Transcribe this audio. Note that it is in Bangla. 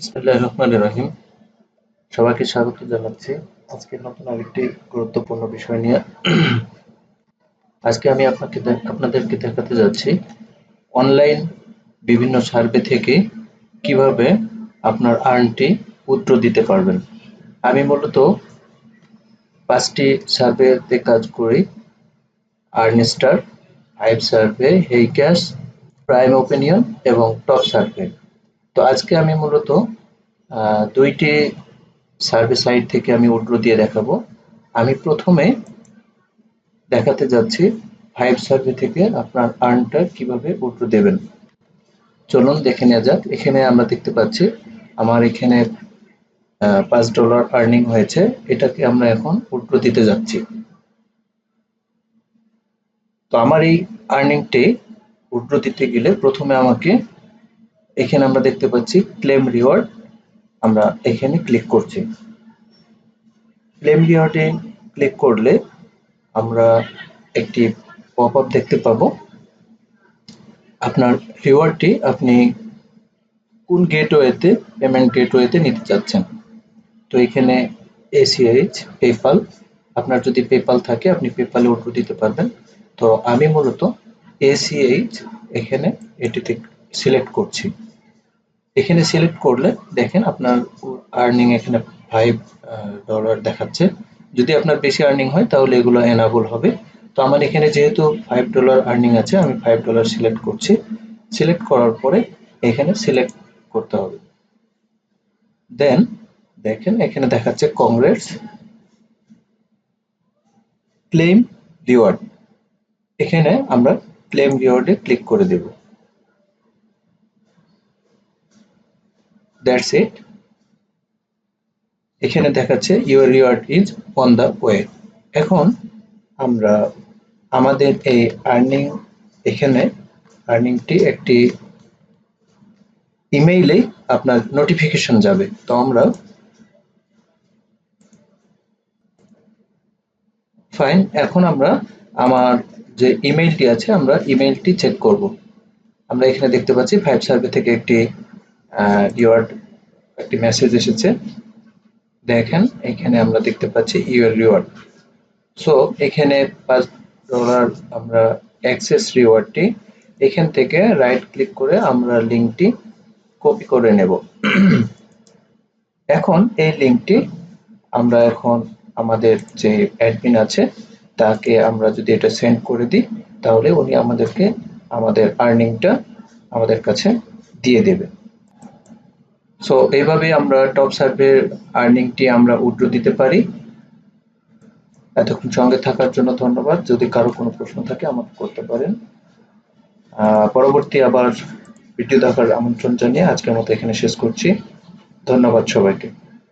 বিসমিল্লাহ রহমান রহিম। সবাইকে স্বাগত জানাচ্ছি। আজকে নতুন আরেকটি গুরুত্বপূর্ণ বিষয় নিয়ে। আজকে আমি আপনাকে আপনাদেরকে দেখাতে যাচ্ছি অনলাইন বিভিন্ন সার্ভে থেকে কীভাবে আপনার আর্নটি উইথড্র দিতে পারবেন। আমি মূলত পাঁচটি সার্ভেতে কাজ করি। আর্নেস্টার five survey hey cash prime opinion এবং টপ সার্ভে। তো আজকে আমি মূলত দুইটি সার্ভে সাইট থেকে আমি উড্রো দিয়ে দেখাবো। আমি প্রথমে দেখাতে যাচ্ছি ফাইভ সার্ভে থেকে আপনার আর্নটা কীভাবে উড্রো দেবেন। চলুন দেখে নেওয়া যাক। এখানে আমরা দেখতে পাচ্ছি আমার এখানে পাঁচ ডলার আর্নিং হয়েছে। এটাকে আমরা এখন উড্রো দিতে যাচ্ছি। তো আমার এই আর্নিংটি উড্রো দিতে গেলে প্রথমে আমাকে এখানে আমরা দেখতে পাচ্ছি ক্লেম রিওয়ার্ড আমরা এখানে ক্লিক করছি। ক্লেম রিওয়ার্ডে ক্লিক করলে আমরা একটি পপ আপ দেখতে পাবো। আপনার রিওয়ার্ডটি আপনি কোন গেটওয়েতে পেমেন্ট গেটওয়েতে নিতে চাচ্ছেন? তো এখানে এসিএইচ পেপাল আপনার যদি পেপাল থাকে, আপনি পেপালে উঠে দিতে পারবেন। তো আমি মূলত এসিএইচ এখানে এটিতে সিলেক্ট করছি। এখানে সিলেক্ট করলে দেখেন আপনার আর্নিং এখানে ফাইভ ডলার দেখাচ্ছে। যদি আপনার বেশি আর্নিং হয় তাহলে এগুলো এনাবল হবে। তো আমার এখানে যেহেতু ফাইভ ডলার আর্নিং আছে, আমি ফাইভ ডলার সিলেক্ট করছি। সিলেক্ট করার পরে এখানে সিলেক্ট করতে হবে। দেন দেখেন এখানে দেখাচ্ছে কংগ্রেস ক্লেম রিওয়ার্ড এখানে আমরা ক্লেম রিওয়ার্ডে ক্লিক করে দেব। দ্যাটস ইট এখানে দেখাচ্ছে your reward is on the way এখন আমরা আমাদের এই আর্নিং এখানে আর্নিংটি একটি ইমেইলে আপনার নোটিফিকেশন যাবে। তো আমরা ফাইন এখন আমরা আমার যে ইমেইলটি আছে, আমরা ইমেইলটি চেক করব। আমরা এখানে দেখতে পাচ্ছি ফাইভ সার্ভে থেকে একটি রিওয়ার্ড একটি মেসেজ এসেছে। দেখেন, এখানে আমরা দেখতে পাচ্ছি ইউর রিওয়ার্ড সো এখানে পাঁচ ডলার আমরা অ্যাক্সেস রিওয়ার্ডটি এখান থেকে রাইট ক্লিক করে আমরা লিঙ্কটি কপি করে নেব। এখন এই লিঙ্কটি আমরা এখন আমাদের যে অ্যাডমিন আছে, তাকে আমরা যদি এটা সেন্ড করে দিই, তাহলে উনি আমাদেরকে আমাদের আর্নিংটা আমাদের কাছে দিয়ে দেবে। সো এইভাবে আমরা টপ সার্ভের আর্নিংটি আমরা উড্রো দিতে পারি। এতক্ষণ সঙ্গে থাকার জন্য ধন্যবাদ। যদি কারও কোনো প্রশ্ন থাকে, আমাকে করতে পারেন। পরবর্তী আবার ভিডিও দেখার আমন্ত্রণ জানিয়ে আজকের মতো এখানে শেষ করছি। ধন্যবাদ সবাইকে।